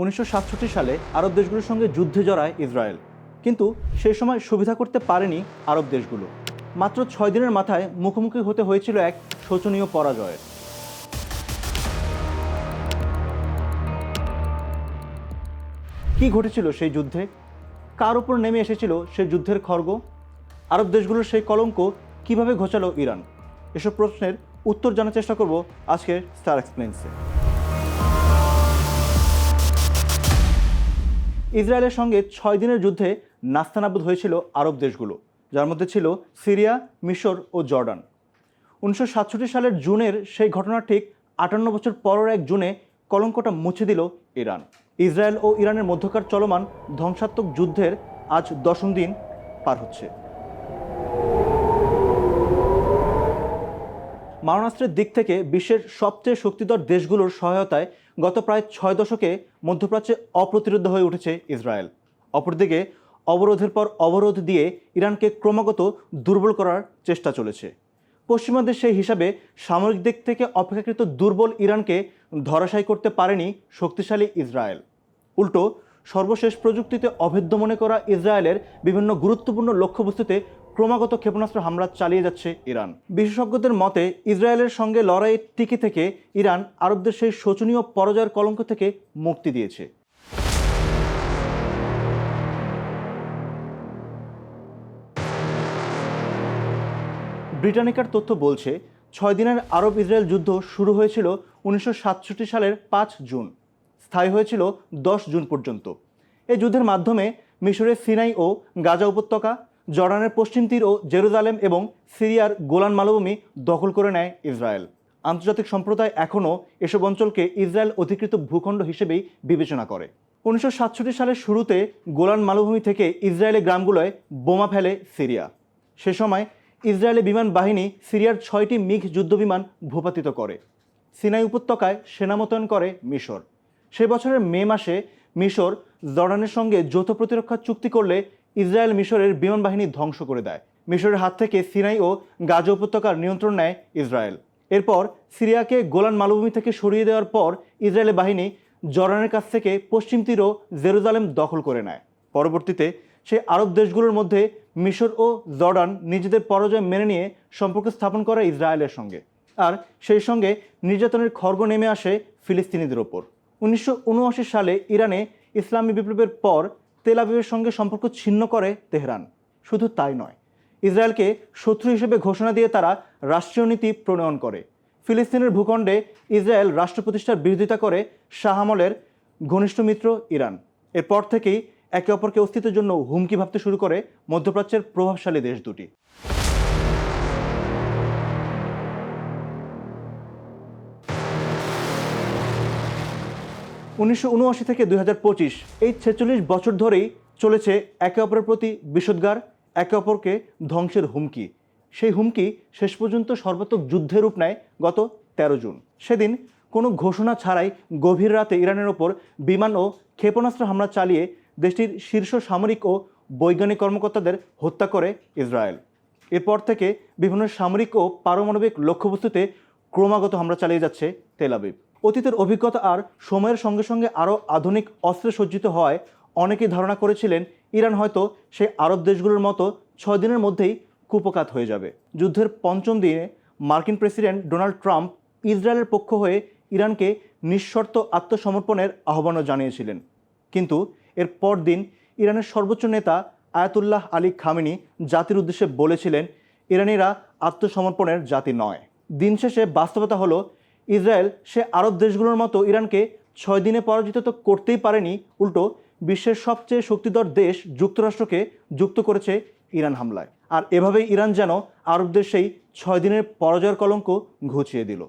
উনিশশো সাতষট্টি সালে আরব দেশগুলোর সঙ্গে যুদ্ধে জড়ায় ইসরায়েল। কিন্তু সেই সময় সুবিধা করতে পারেনি আরব দেশগুলো। মাত্র ছয় দিনের মাথায় মুখোমুখি হতে হয়েছিল এক শোচনীয় পরাজয়ের। কি ঘটেছিল সেই যুদ্ধে? কার উপর নেমে এসেছিল সেই যুদ্ধের খর্গ? আরব দেশগুলোর সেই কলঙ্ক কীভাবে ঘোচালো ইরান? এসব প্রশ্নের উত্তর জানার চেষ্টা করব আজকের স্টার এক্সপ্লেন্সে ইসরায়েলের সঙ্গে ছয় দিনের যুদ্ধে নাস্তানাবুদ হয়েছিল আরব দেশগুলো, যার মধ্যে ছিল সিরিয়া, মিশর ও জর্ডান। উনিশশো সাতষট্টি সালের জুনের সেই ঘটনার ঠিক আটান্ন বছর পরের এক জুনে কলঙ্কটা মুছে দিল ইরান। ইসরায়েল ও ইরানের মধ্যকার চলমান ধ্বংসাত্মক যুদ্ধের আজ দশম দিন পার হচ্ছে। মারণাস্ত্রের দিক থেকে বিশ্বের সবচেয়ে শক্তিধর দেশগুলোর সহায়তায় গত প্রায় ছয় দশকে মধ্যপ্রাচ্যে অপ্রতিরোধ হয়ে উঠেছে ইসরায়েল। অপরদিকে, অবরোধের পর অবরোধ দিয়ে ইরানকে ক্রমাগত দুর্বল করার চেষ্টা চলেছে। পশ্চিমাদের সেই হিসাবে সামরিক দিক থেকে অপেক্ষাকৃত দুর্বল ইরানকে ধরাশায়ী করতে পারেনি শক্তিশালী ইসরায়েল। উল্টো, সর্বশেষ প্রযুক্তিতে অভেদ্য মনে করা ইসরায়েলের বিভিন্ন গুরুত্বপূর্ণ লক্ষ্যবস্তুতে ক্রমাগত ক্ষেপণাস্ত্র হামলা চালিয়ে যাচ্ছে ইরান। বিশেষজ্ঞদের মতে, ইসরায়েলের সঙ্গে লড়াইয়ের টিকে থেকে ইরান আরবদের সেই শোচনীয় পরাজয়ের কলঙ্ক থেকে মুক্তি দিয়েছে। ব্রিটানিকার তথ্য বলছে, ছয় দিনের আরব ইসরায়েল যুদ্ধ শুরু হয়েছিল উনিশশো সাতষট্টি সালের পাঁচ জুন। স্থায়ী হয়েছিল দশ জুন পর্যন্ত। এই যুদ্ধের মাধ্যমে মিশরের সিনাই ও গাজা উপত্যকা জর্ডানের পশ্চিম তীর ও জেরুজালেম এবং সিরিয়ার গোলান মালভূমি দখল করে নেয় ইসরায়েল। আন্তর্জাতিক সম্প্রদায় এখনও এসব অঞ্চলকে ইসরায়েল অধিকৃত ভূখণ্ড হিসেবেই বিবেচনা করে। উনিশশো সাতষট্টি সালের শুরুতে গোলান মালভূমি থেকে ইসরায়েলের গ্রামগুলোয় বোমা ফেলে সিরিয়া। সে সময় ইসরায়েলি বিমান বাহিনী সিরিয়ার ছয়টি মিগ যুদ্ধবিমান ভূপাতিত করে। সিনাই উপত্যকায় সেনা মোতায়েন করে মিশর। সে বছরের মে মাসে মিশর জর্ডানের সঙ্গে যৌথ প্রতিরক্ষা চুক্তি করলে ইসরায়েল মিশরের বিমান বাহিনী ধ্বংস করে দেয়। মিশরের হাত থেকে সিনাই ও গাজা উপত্যকার নিয়ন্ত্রণ নেয় ইসরায়েল। এরপর সিরিয়াকে গোলান মালভূমি থেকে সরিয়ে দেওয়ার পর ইসরায়েলি বাহিনী জর্ডানের কাছ থেকে পশ্চিম তীর ও জেরুজালেম দখল করে নেয়। পরবর্তীতে সেই আরব দেশগুলোর মধ্যে মিশর ও জর্ডান নিজেদের পরাজয় মেনে নিয়ে সম্পর্ক স্থাপন করে ইসরায়েলের সঙ্গে। আর সেই সঙ্গে নির্যাতনের খর্গ নেমে আসে ফিলিস্তিনিদের ওপর। উনিশশো উনআশি সালে ইরানে ইসলামী বিপ্লবের পর তেল আবিবের সঙ্গে সম্পর্ক ছিন্ন করে তেহরান। শুধু তাই নয়, ইসরায়েলকে শত্রু হিসেবে ঘোষণা দিয়ে তারা রাষ্ট্রীয় নীতি প্রণয়ন করে। ফিলিস্তিনের ভূখণ্ডে ইসরায়েল রাষ্ট্র প্রতিষ্ঠার বিরোধিতা করে শাহামলের ঘনিষ্ঠ মিত্র ইরান। এরপর থেকেই একে অপরকে অস্তিত্বের জন্য হুমকি ভাবতে শুরু করে মধ্যপ্রাচ্যের প্রভাবশালী দেশ দুটি। উনিশশো উনআশি থেকে দুই হাজার পঁচিশ, এই ছেচল্লিশ বছর ধরেই চলেছে একে অপরের প্রতি বিষোদ্গার একে অপরকে ধ্বংসের হুমকি। সেই হুমকি শেষ পর্যন্ত সর্বাত্মক যুদ্ধের রূপ নেয় গত তেরো জুন। সেদিন কোনো ঘোষণা ছাড়াই গভীর রাতে ইরানের ওপর বিমান ও ক্ষেপণাস্ত্র হামলা চালিয়ে দেশটির শীর্ষ সামরিক ও বৈজ্ঞানিক কর্মকর্তাদের হত্যা করে ইসরায়েল। এরপর থেকে বিভিন্ন সামরিক ও পারমাণবিক লক্ষ্যবস্তুতে ক্রমাগত হামলা চালিয়ে যাচ্ছে তেল আবিব। অতীতের অভিজ্ঞতা আর সময়ের সঙ্গে সঙ্গে আরও আধুনিক অস্ত্রে সজ্জিত হওয়ায় অনেকেই ধারণা করেছিলেন ইরান হয়তো সেই আরব দেশগুলোর মতো ছয় দিনের মধ্যেই কুপকাত হয়ে যাবে। যুদ্ধের পঞ্চম দিনে মার্কিন প্রেসিডেন্ট ডোনাল্ড ট্রাম্প ইসরায়েলের পক্ষ হয়ে ইরানকে নিঃশর্ত আত্মসমর্পণের আহ্বানও জানিয়েছিলেন। কিন্তু এর পরদিন ইরানের সর্বোচ্চ নেতা আয়াতুল্লাহ আলী খামেনি জাতির উদ্দেশ্যে বলেছিলেন, ইরানিরা আত্মসমর্পণের জাতি নয়। দিন শেষে বাস্তবতা হলো ইসরায়েল সে আরব দেশগুলোর মতো ইরানকে ছয় দিনে পরাজিত তো করতেই পারেনি, উল্টো বিশ্বের সবচেয়ে শক্তিধর দেশ যুক্তরাষ্ট্রকে যুক্ত করেছে ইরান হামলায়। আর এভাবেই ইরান যেন আরবদের সেই ছয় দিনের পরাজয়ের কলঙ্ক ঘুচিয়ে দিল।